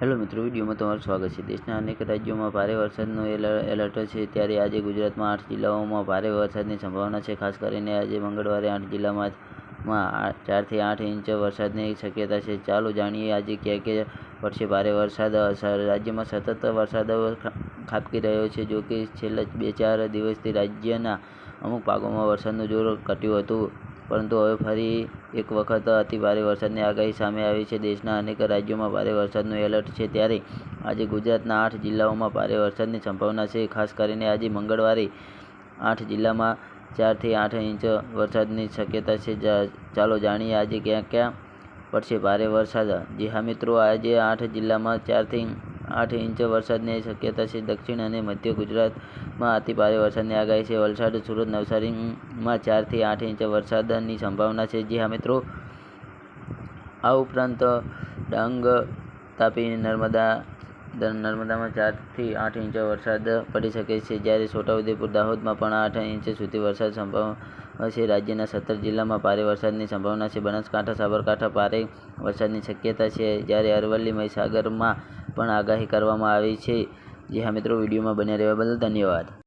Hello મિત્રો, વિડીયોમાં તમારું સ્વાગત છે. દેશના અનેક રાજ્યોમાં ભારે વરસાદનો એલ- એલર્ટ છે. ત્યારે આજે ગુજરાતમાં આઠ જિલ્લાઓમાં ભારે વરસાદની સંભાવના છે. ખાસ કરીને આજે મંગળવારે આઠ જિલ્લામાં ચારથી આઠ ઇંચ વરસાદની શક્યતા છે. ચાલો જાણીએ આજે ક્યાં ક્યાં પડશે ભારે વરસાદ રાજ્યમાં સતત વરસાદ ખાબકી રહ્યો છે. જો કે છેલ્લા બે ચાર દિવસથી રાજ્યના અમુક ભાગોમાં વરસાદનું જોર ઘટ્યું હતું. પરંતુ હવે ફરી એક વખત અતિભારે વરસાદની આગાહી સામે આવી છે. દેશના અનેક રાજ્યોમાં ભારે વરસાદનું એલર્ટ છે. ત્યારે આજે ગુજરાતના આઠ જિલ્લાઓમાં ભારે વરસાદની સંભાવના છે. ખાસ કરીને આજે મંગળવારે આઠ જિલ્લામાં ચારથી આઠ ઇંચ વરસાદની શક્યતા છે. ચાલો જાણીએ આજે ક્યાં ક્યાં પડશે ભારે વરસાદ. જી હા મિત્રો, આજે આઠ જિલ્લામાં ચારથી આઠ ઇંચ વરસાદની શક્યતા છે. દક્ષિણ અને મધ્ય ગુજરાતમાં અતિભારે વરસાદની આગાહી છે. વલસાડ, સુરત, નવસારીમાં ચારથી આઠ ઇંચ વરસાદની સંભાવના છે. જી હા, મિત્રો. આ ઉપરાંત ડાંગ, તાપી, નર્મદા નર્મદામાં ચારથી આઠ ઇંચ વરસાદ પડી શકે છે. જ્યારે છોટાઉદેપુર, દાહોદમાં પણ આઠ ઇંચ સુધી વરસાદ સંભાવના છે. રાજ્યના સત્તર જિલ્લામાં ભારે વરસાદની સંભાવના છે. બનાસકાંઠા, સાબરકાંઠા ભારે વરસાદની શક્યતા છે. જ્યારે અરવલ્લી, મહીસાગરમાં પણ આગાહી કરવામાં આવી છે. જે હા મિત્રો વિડીયોમાં બન્યા રહેવા બદલ ધન્યવાદ.